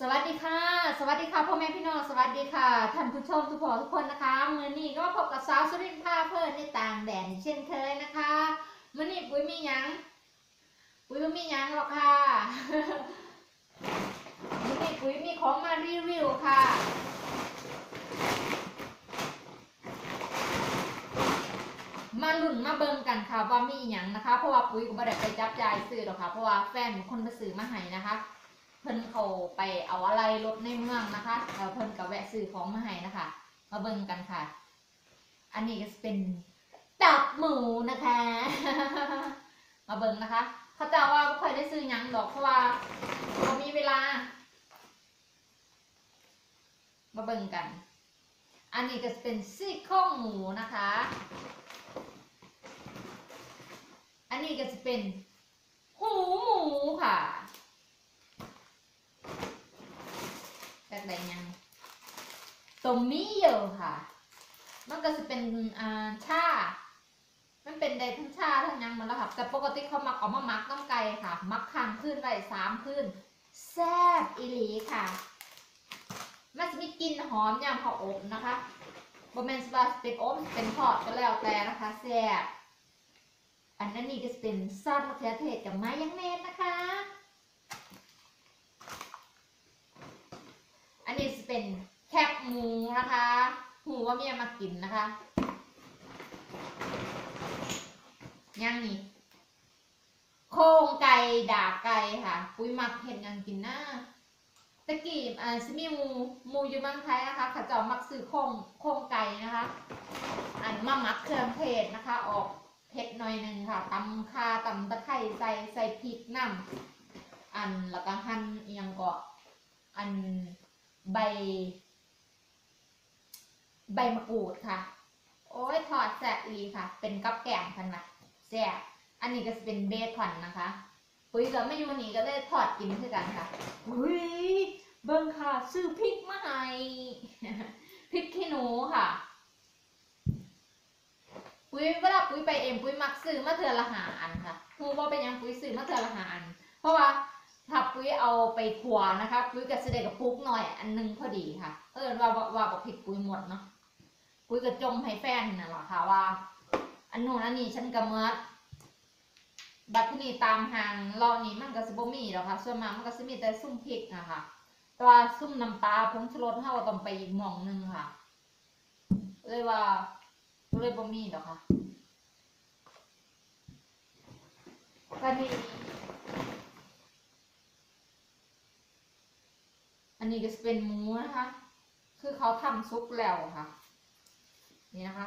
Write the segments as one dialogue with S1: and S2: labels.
S1: สวัสดีค่ะ สวัสดีค่ะพ่อแม่พี่น้องสวัสดีค่ะท่านผู้ชมทุกผู้ทุกคนนะคะมือนี้ก็พบกับสาวสุรินทร์พาเพื่อนในต่างแดนเช่นเคยนะคะมือนี้ปุ้ยมีหยังปุ้ยมีหยังหรอกค่ะมือนี้ปุ้ยมีของมารีวิวค่ะมาลุ่นมาเบิ่งกันค่ะว่ามีหยังนะคะ เพราะว่าปุ้ยก็ไม่ได้ไปจับจ่ายซื้อหรอกค่ะ เพราะว่าแฟนเป็นคนมาซื้อมาให้นะคะ เพิ่นเขาไปเอาอะไรรถในเมืองนะคะแล้วเพิ่นก็แวะซื้อของมาให้นะคะ มาเบิ่งกันค่ะ อันนี้ก็จะเป็นตับหมูนะคะ มาเบิ่งนะคะ เขาจะว่าไม่ค่อยได้ซื้อยังดอกเพราะว่าเรามีเวลา มาเบิ่งกัน อันนี้ก็จะเป็นซี่โครงหมูนะคะ อันนี้ก็จะเป็นหูหมูค่ะ จากไหนยังต มมี่เยอะค่ะ มันก็จะเป็นอ่าชา มันเป็นได้ทั้งชาทั้งยังมันแล้วค่ะ แต่ปกติเขามักเอามามักน้ำไก่ค่ะ มักค้างคืนไว้สามคืนแซ่บอีหลีค่ะ มันจะมีกลิ่นหอมยามเขาอบนะคะบะเมนสปาเป็นอบเป็นทอดก็แล้วแต่นะคะแซ่บอันนั้นนี่ก็จะเป็นซอสมะเขือเทศกับไม้ยังเนนนะคะ อันนี้จะเป็น คบหมูนะคะหูว่าเมียมากินนะคะย่างนี่โครงไก่ดาบไก่ค่ะ ปุ้ยมักเห็นยังกินหน้าตะกี้อ่าซิมีหมูหมูอยู่เมืองไทยนะคะขจะมักซื้อโครงโครงไก่นะคะ อันมามักเครื่องเทศนะคะ ออกเผ็ดหน่อยหนึ่งค่ะตำข่าตำตะไคร้ใส่ใส่พริกน้ำอันแล้วก็หั่นเอียงก็อันใบ ใบมะกรูดค่ะ โอ้ยทอดแซ่บอีหลีค่ะ เป็นกับแกงพันนะแซ่บอันนี้ก็จะเป็นเบคอนนะคะปุ้ยกับไม่อยู่นี่ก็เลยทอดกินคือกันค่ะอุ้ยเบิ้งค่ะ ซื้อพริกมาให้พริกขี้หนูค่ะ ปุ้ยเวลาปุ้ยไปเองปุ้ยมักซื้อมาเทือละหาอันค่ะฮูว่าเป็นหยังปุ้ยซื้อมาเทือละหาอัน เพราะว่าถ้าปุ้ยเอาไปขัวนะคะ ปุ้ยก็จะได้กับปุ๊กหน่อยอันหนึงพอดีค่ะ เออว่าว่าว่าบอกผิดปุ้ยหมดเนาะ ปุ้ยก็จมให้แฟนน่ะหรอคะว่า อันนู้นอันนี้ฉันก็เมื่อบัดที่นี่ตามหางรอนี้มันก็สิบ่มีหรอกค่ะ ส่วนมากมันก็สิมีแต่ซุ่มพริกนะคะแต่ว่าซุ่มน้ำปลาผงชูรสเฮาต้องไปอีกหม่องหนึงค่ะเลยว่าเลยบ่มีดอกค่ะก็นี่อันนี้ก็จะเป็นหมูนะคะ คือเขาทำซุปแล้วค่ะ นี่นะคะ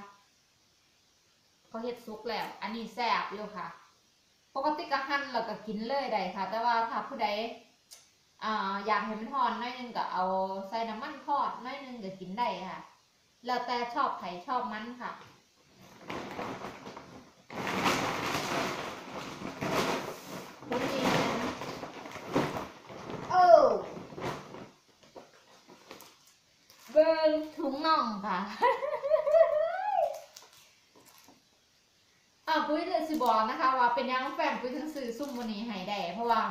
S1: เขาเฮ็ดซุปแล้ว อันนี้แซ่บอยู่ค่ะ ปกติก็หั่นแล้วก็กินเลยได้ค่ะ แต่ว่าถ้าผู้ใดอ่าอยากให้มันทอดหน้อยหนึงก็เอาใส่น้ำมันทอดหน้อยหนึงก็กินได้ค่ะ แล้วแต่ชอบไผ่ชอบมันค่ะคุณนี่โอ้เบิร์นถุงน่องค่ะ อ่าปุ้ยเลยสิบ อกนะคะว่าเป็นยังแฟนปุ้ยถึงซื้อซุ่มวันนี้ให้ได้เพราะว่า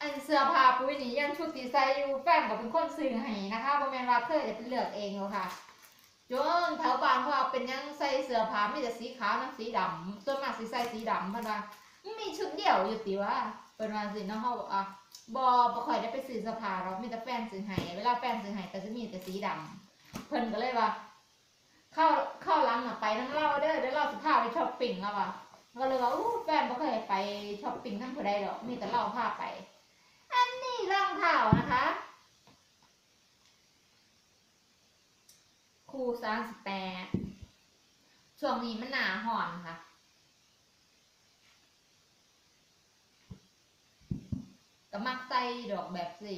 S1: อันเสื้อผ้าปุ้ยนี่ยังชุดตีใส่อยู่แฟนก็เป็นคนซื้อให้นะคะบ่แมนว่าเคยจะเป็นเลือกเองหรอกค่ะจนแถวบ้านเพราะว่าเป็นยังใส่เสื้อผ้ามีแต่สีขาวน้ำสีดำส่วนมากสิใส่สีดำเพราะว่ามันมีชุดเดียวอยู่ติว่าเป็นว่าสิเนาะเฮาบอกอะบ่บ่ค่อยได้ไปซื้อเสื้อผ้าหรอกมีแต่แฟนซื้อให้เวลาแฟนซื้อให้ก็จะมีแต่สีดำเพิ่นก็เลยว่าเข้าเข้าร้านน่ะไปน้ำเล่าเด้อเดี๋ยวเราสิพาไปช้อปปิ้งแล้วว่ะ ก็เลยว่าอู้แฟนบ่เคยไปช้อปปิ้งทั้งผู้ใดดอกมีแต่เราพาไป อันนี้รองเท้านะคะ คู่สามสิบแปดช่วงนี้มันหนาห่อนค่ะก็มักใส่ดอกแบบสี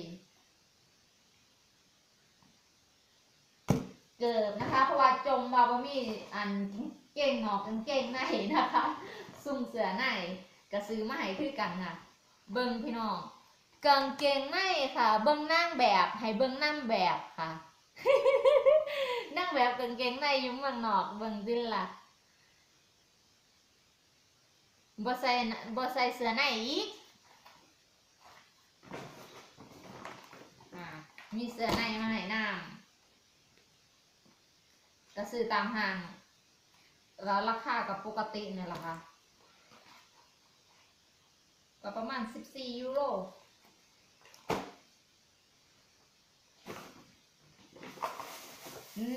S1: เกิบนะคะ เพราะว่าจมว่าบ่มีอัน เก่งหนอกกางเก่งในนะคะซุ่มเสือในก็ซื้อมาให้คือกันค่ะ เบิ้งพี่น้องกางเกงในค่ะ เบิ้งนั่งแบบให้เบิ้งนั่งแบบค่ะ นั่งแบบกางเกงในยุ่เมืองนอกเบิ้งดิล่ะบ่ใส่บ่ใส่เสื้อในอีกมีเสื้อในมาให้น้ำก็ซื้อตามห้าง แล้วราคากับปกติเนี่ยแหละค่ะก็ประมาณ 14 ยูโร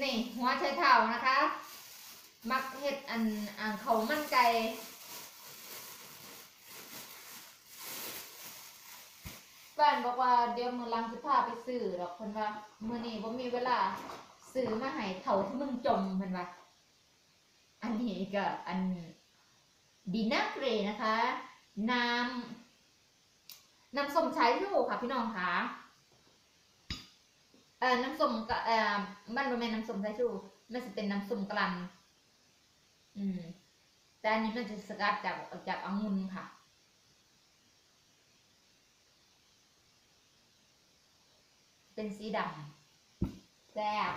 S1: นี่หัวไชเท้านะคะ มักเห็ดอันอันเขามันไก่บ้านบอกว่าเดี๋ยวมือลังจะพาไปซื้อหรอกคนว่า มือนี้บ่มีเวลาซื้อมาให้เท่าที่มึงจมเพิ่นว่า อันนี้ก็อันบีนาเกรนะคะน้ำน้ำส้มใช้ลูกค่ะพี่น้องค่ะเอ่อน้ำส้มกะเอ่อมันบ่แมนน้ำส้มใช้ชูมันจะเป็นน้ำส้มกลั่นอืมแต่อันนี้มันจะสกัดจากจากองุ่นค่ะเป็นสีดำแซ่บ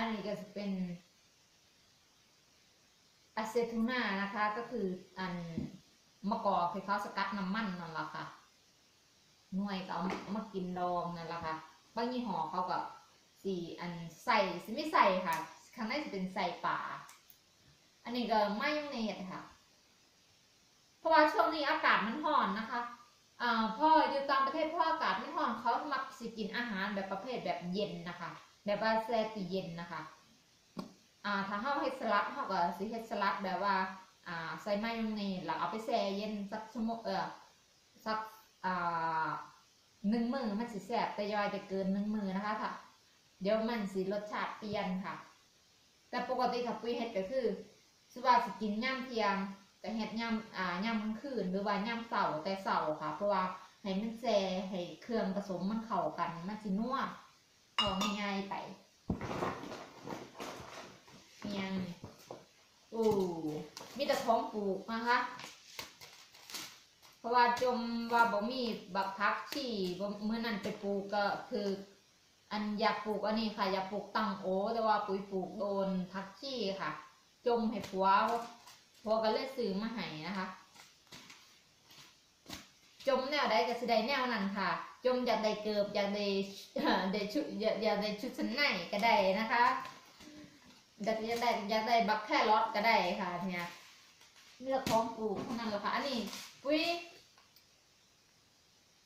S1: อันนี้ก็จะเป็นอะเซทูน่านะคะ ก็คืออันมะกอกคือเขาสกัดน้ำมันนั่นแหละค่ะหน่วยก็เอามากินดองนั่นแหละค่ะบางยี่ห้อเขาก็สีอันใส่สิไม่ใส่ค่ะข้างในจะเป็นใส่ป่า อันนี้ก็มายองเนสค่ะ เพราะว่าช่วงนี้อากาศมันร้อนนะคะอ่าพ่ออยู่ตางประเทศพราะอากาศไม่ร้อนเขามักสิกินอาหารแบบประเภทแบบเย็นนะคะ แบบว่าแซ่ตีเย็นนะคะ อ่าถ้าเฮาเฮ็ดสลัดเฮาก็สิเฮ็ดสลัดแบบว่า อ่าใส่มายองเนสแล้วเอาไปแช่เย็นสักชั่วโมงเออสักอ่าหนึ่งมือมันสิแซ่บแต่ยอยจะเกินหนึ่งมือนะคะค่ะ เดี๋ยวมันสิรสชาติเปลี่ยนค่ะ แต่ปกติถ้าปุ้ยเฮ็ดก็คือสว่าสิกินย่ำเทียงแต่เฮ็ดย่ำอ่าย่ำกลางคืนหรือว่าย่ำเสาร์แต่เสาร์ค่ะ เพราะว่าให้มันแซ่ให้เครื่องผสมมันเข้ากันมันสินัว เอาง่ายๆไปเพียงโอ้มีแต่ท้องปลูกนะคะ เพราะว่าจมว่าบ่มีบักพักที่เมื่อนั้นไปปลูกก็คือ อันอยากปลูกอันนี้ค่ะ อยากปลูกตังโอ แต่ว่าปุ๋ยปลูกโดนพักขี้ค่ะ จมให้ผัวผัวก็เลยซื้อมาให้นะคะ จมแนวใดก็สิได้แนวนั้นค่ะ จมอยากได้เกิบอยากได้ได้ชุดอยากอยากได้ชุดชั้นในก็ได้นะคะอยากอยากได้อยากได้บักแค่รอดก็ได้ค่ะเนี่ยเลือกของปลูกเท่านั้นแหละค่ะอันนี้ปุ๋ย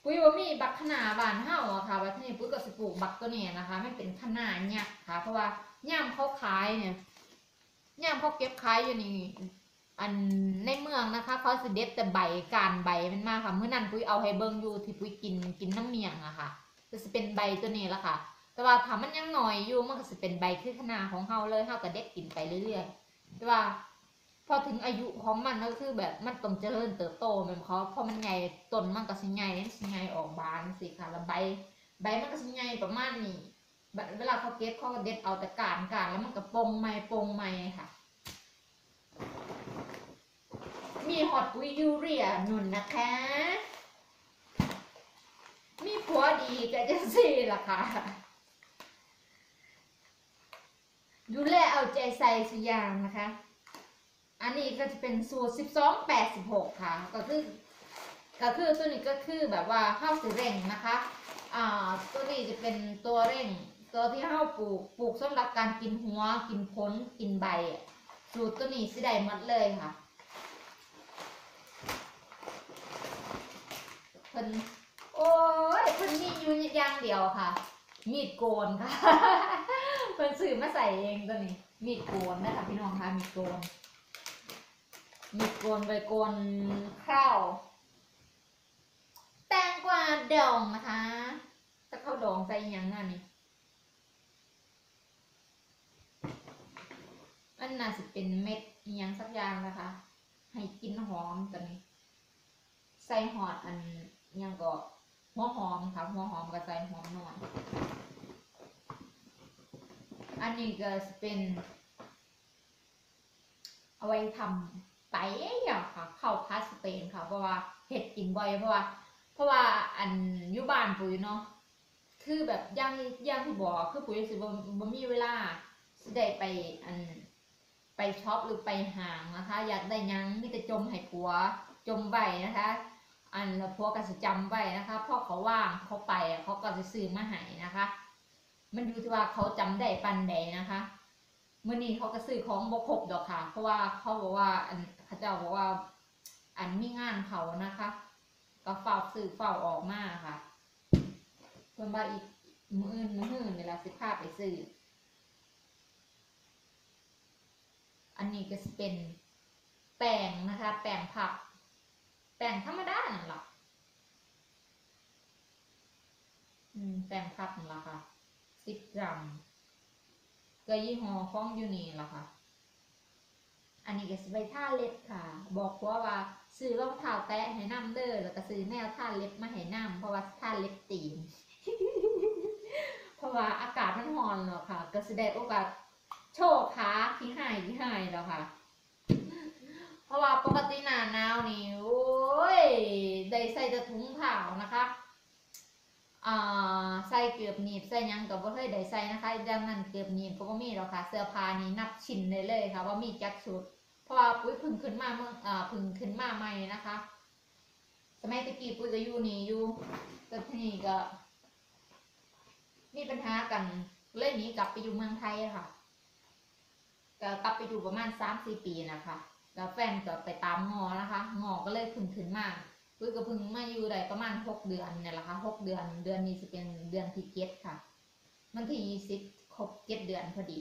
S1: ปุ้ยว่ามีบักขนาบานเฮาอะค่ะว่าที่นี่ปุ้ยก็สิปลูกบักตัวนี้นะคะไม่เป็นขนาเนี่ยค่ะ เพราะว่าย่ามเขาขายเนี่ยย่ามเขาเก็บขายอยู่นี่ อันในเมืองนะคะเขาสิเด็ดแต่ใบการใบมันมากค่ะเมื่อนั้นปุ้ยเอาให้เบิ่งอยู่ที่ปุ้ยกินกินน้ำเมียงอะค่ะก็สิเป็นใบตัวนี้ละค่ะ แต่ว่าถ้ามันยังหน่อยอยู่มันก็สิเป็นใบคือขนาของเฮาเลยเฮาก็เด็ดกินไปเรื่อยๆแต่ว่าพอถึงอายุของมันก็คือแบบมันต้องเจริญเติบโตแมันเขาพอมันใหญ่ต้นมันก็สิใหญ่สิใหญ่ออกบานสิค่ะแล้วใบใบมันก็สิใหญ่ประมาณนี้เวลาเขาเก็บเขาก็เด็ดเอาแต่กานกานแล้วมันก็ปงใหม่ปงใหม่ค่ะ มีฮอตปุ๋ยยูเรียหนุนนะคะ มีผัวดีก็จะสิล่ะค่ะ ดูแลเอาใจใส่สุกอยางนะคะ อันนี้ก็จะเป็นสูตรสิบสองแปดสิบหกค่ะ ก็คือ ก็คือตัวนี้ก็คือแบบว่าข้าวสีเร่งนะคะ อ่า ตัวนี้จะเป็นตัวเร่ง ตัวที่ข้าวปลูก ปลูกสำหรับการกินหัว กินผล กินใบ สูตรตัวนี้สิได้หมดเลยค่ะ เพิ่นโอ้ยเพิ่นมีอยู่อย่างเดียวค่ะ มีดโกนค่ะ เพิ่นซื้อมาใส่เองตัวนี้ มีดโกนนะคะพี่น้องค่ะมีดโกน มีดโกนไปโกนข้าวแตงกวาดองนะคะถ้าข้าวดองใส่ยังนั่นนี่มันน่าจะเป็นเม็ดยังสักอย่างนะคะ ให้กินหอมตัวนี้ ใส่หอดอัน ยังก็หัวหอมค่ะหัวหอมกับใส่หอมหน่อย อันนี้ก็เป็นเอาไว้ทำไปอย่างค่ะเข้าพาสเปนค่ะเพราะว่าเห็ดกินบ่อยเพราะว่า เพราะว่าอันอยุบานปุ๋ยเนาะคือแบบย่างย่างที่บอกคือปุ๋ยสิบ่บ่มีเวลาสิได้ไปอันไปช็อปหรือไปห้างนะคะ อยากได้ยังมีแต่จมให้ผัวจมไว้นะคะ อันแล้วผัวก็สิจำไว้นะคะพราะเขาว่างเขาไปเขาก็จะซื้อมาให้นะคะ มันอยู่ที่ว่าเขาจำได้ปันใดนะคะเมื่อนี้เขาก็ซื้อของบกครบดอกค่ะ เพราะว่าเขาบอกว่าอันเขาเจ้าบอกว่า อันมีงานเขานะคะ ก็เฝ้าซื้อเฝ้าออกมาค่ะเพิ่นว่าอีกมืออื่นมืออื่นเวลาสิพาไปซื้ออันนี้ก็จะเป็นแป้งนะคะ แป้งผัก แป้งธรรมดานั่นหละอืมแป้งผักนั่นหละค่ะสิบกรัมก็ยี่ห้อของยูนี่แหละค่ะอันนี้ก็สิไปท่าเล็บค่ะ บอกว่าว่าซื้อรองเท้าแตะให้น้ำเด้อแล้วก็ซื้อแนวท่าเล็บมาให้น้ำเพราะว่าท่าเล็บตีน เพราะว่าอากาศมันร้อนเนาะค่ะ ก็แสดงโอกาสโชว์ขาขี้หายขี้หายแล้วค่ะ ราะว่าปกติหนาหนาวนี่โอ้ยได้ใส่แต่ถุงเท้านะคะอ่าใส่เกือบหนีบใส่ยังกับว่าเคยได้ใส่นะคะดังนั้นเกือบหนีบก็บ่มีหรอกค่ะ เสื้อผ้านี่นับชิ้นเลยเลยค่ะว่ามีจักชุด เพราะว่าปุ้ยพึ่งขึ้นมาเมื่ออ่าพึ่งขึ้นมาใหม่นะคะ สมัยตะกี้ปุ้ยก็อยู่นี่อยู่แต่ทีนี้ก็ มีปัญหากันเลยหนีกลับไปอยู่เมืองไทยอะค่ะก็กลับไปอยู่ประมาณสามสี่ปีนะคะ แล้วแฟนก็ไปตามงอนะคะ งอก็เลยขึ้นขึ้นมาปุ้ยก็เพิ่งมาอยู่ได้ประมาณหกเดือนเนี่ยแหละค่ะหกเดือน เดือนนี้จะเป็นเดือนที่เจ็ดค่ะ มันที่ยี่สิบครบเจ็ดเดือนพอดี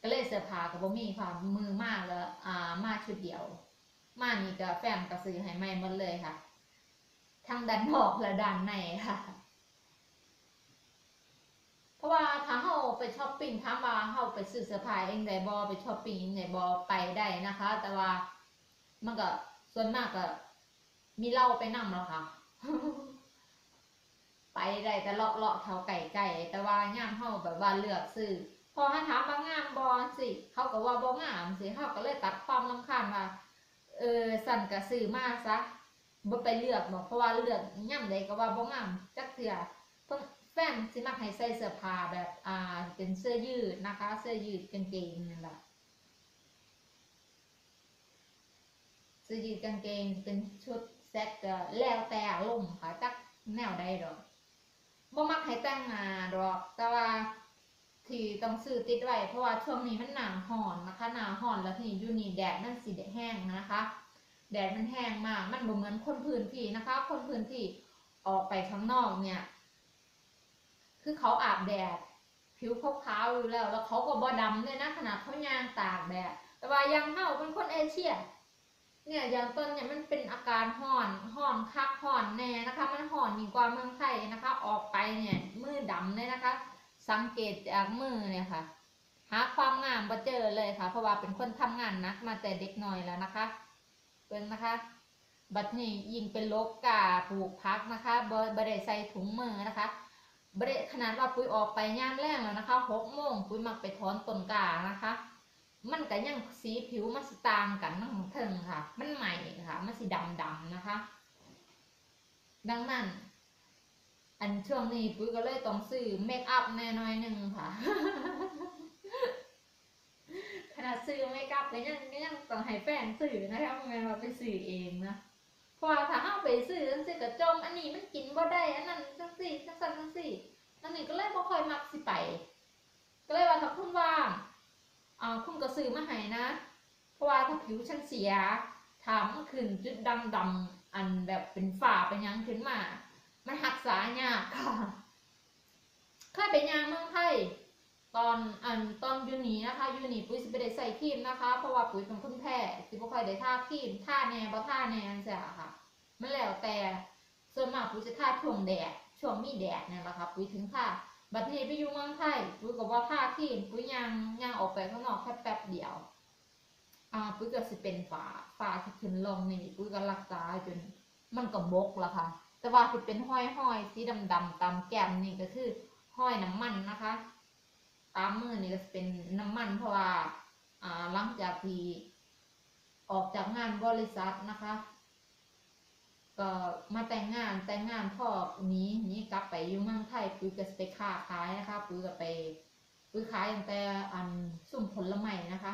S1: ก็เลยเสื้อผ้ากับบ่มีค่ะ มือมากแล้ว อ่า มาชุดเดียว มานี่ก็แฟนก็ซื้อให้ใหม่หมดเลยค่ะ ทั้งด้านนอกและด้านในค่ะ เพราะว่าถ้าเฮาไปช้อปปิ้งถามว่าเฮาไปซื้อเสื้อผ้าเองได้บ่ไปช้อปปิ้งเองได้บ่ไปได้นะคะ แต่ว่ามันก็ส่วนมากก็มีเหล้าไปนำแล้วค่ะ ไปได้แต่เลาะเลาะเท่าไก่ไก่แต่ว่าย่ามเฮาแบบว่าเลือกซื้อพอให้ถามว่างามบ่สิเขาก็ว่าบ่งามสิเขาก็เลยตัดความรำคาญว่าเออสั่นก็ซื้อมากซะบ่ไปเลือกบอกเพราะว่าเลือกย่ำใดก็ว่าบ่งามจักเทื่อ แฟนสิมักให้ใส่เสื้อผ้าแบบอ่าเป็นเสื้อยืดนะคะ เสื้อยืดกางเกงนั่นแหละเสื้อยืดกางเกงเป็นชุดเซ็ตแล้วแต่อารมค่ะจักแนวใดดอกบ่มักให้แต่งหน้าดอก แต่ว่าที่ต้องซื้อติดไว้เพราะว่าช่วงนี้มันหนาร้อนนะคะหนาร้อนแล้วทีนี้อยู่นี่แดดมันสิได้แห้งนะคะ แดดมันแห้งมากมันบ่เหมือนคนพื้นที่นะคะ คนพื้นที่ออกไปข้างนอกเนี่ย คือเขาอาบแดดผิวขาวๆอยู่แล้ว แล้วเขาก็บ่ดำเลยนะขนาดเขาย่างตากแดดแต่ว่ายังเฮาเป็นคนเอเชีย เนี่ยอย่างต้นเนี่ยมันเป็นอาการห่อนห่อนคักห่อนแน่นะคะ มันห่อนยิ่งกว่าเมืองไทยนะคะ ออกไปเนี่ยมือดำเลยนะคะ สังเกตจากมือเนี่ยค่ะ หาความงามบ่เจอเลยค่ะ เพราะว่าเป็นคนทำงานนักมาแต่เด็กน้อยแล้วนะคะเป็นนะคะบัดนี้ยิ่งเป็นโรคกาปลูกพักนะคะบ่บ่ได้ใส่ถุงมือนะคะ บ่ได้ขนาดว่าปุ้ยออกไปย่ามแรงแล้วนะคะหกโมงปุ้ยมักไปถอนต้นกานะคะ มันก็ยังสีผิวมันสต่างกันทั้งเทิงค่ะ มันใหม่ค่ะ มันสิดำดำๆนะคะ ดังนั้น อันช่วงนี้ปุ้ยก็เลยต้องซื้อเมคอัพแน่น้อยหนึ่งค่ะขนาดซื้อเมคอัพก็ยังยังต้องให้แฟนซื้อนะคะไม่งั้นเราไปซื้อเองนะ พราะว่าถ้าเอาไปซื้อจังซี่ก็จมอันนี้มันกินบ่ได้อันนั้นจังซี่จังซั่นจังซี่อันนี้ก็เลยบ่ค่อยมักสิไป ก็เลยว่าถ้าคุณว่างอ่าคุณก็ซื้อมาให้นะ เพราะว่าถ้าผิวฉันเสียถามมันขึ้นจุดดำดำๆอันแบบเป็นฝ้าเป็นยังขึ้นมา มันหักษายากค่ะเคยไปยางเมืองไทย ตอนอันตอนยูนีนะคะยูนีปุ้ยสิไปได้ใส่ครีมนะคะ เพราะว่าปุ้ยเป็นคนแพ้สิบ่ค่อยได้ทาครีมทาแนบ่ทาแหน่จังซี่อะค่ะมันแล้วแต่ส่วนมากปุ้ยจะทาช่วงแดดช่วงมีแดดเนี่ยแหละค่ะปุ้ยถึงทาบัดนี้ไปอยู่เมืองไทยปุ้ยก็บ่ทาครีมปุ้ยยังยังออกไปข้างนอกแค่แป๊บเดียวอ่าปุ้ยก็สิเป็นฝาฝาที่ขึ้นลงนี่ปุ้ยก็รักษาจนมันก็บกแล้วค่ะ แต่ว่าที่เป็นห้อยๆสีดำๆตามแก้มนี่ก็คือห้อยน้ำมันนะคะ ตามมือนี่ก็จะเป็นน้ำมันเพราะว่าอ่าหลังจากที่ออกจากงานบริษัทนะคะ ก็มาแต่งงานแต่งงานพ่อนี้นี้กลับไปอยู่เมืองไทยปุ้ยก็สิไปค้าขายนะคะปุ้ยก็ไปปุ้ยขายตั้งแต่อันสุ่มผลไม้นะคะ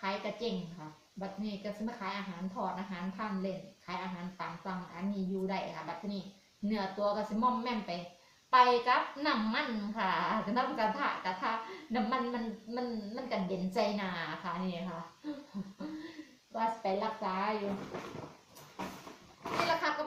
S1: ขายกระเจงค่ะ บัดนี้ก็ซื้อมาขายอาหารทอดอาหารทานเล่น ขายอาหารตามสั่งอันนี้อยู่ได้ค่ะ บัดนี้เนื้อตัวก็สิม่อมแม่มไป ไปกับน้ำมันค่ะน้ากระทะกระทะน้ำมันมันมันมันกันเย็นใจนาค่ะนี่ค่ะว่าไปรักษาอยู่นี่ราคาก็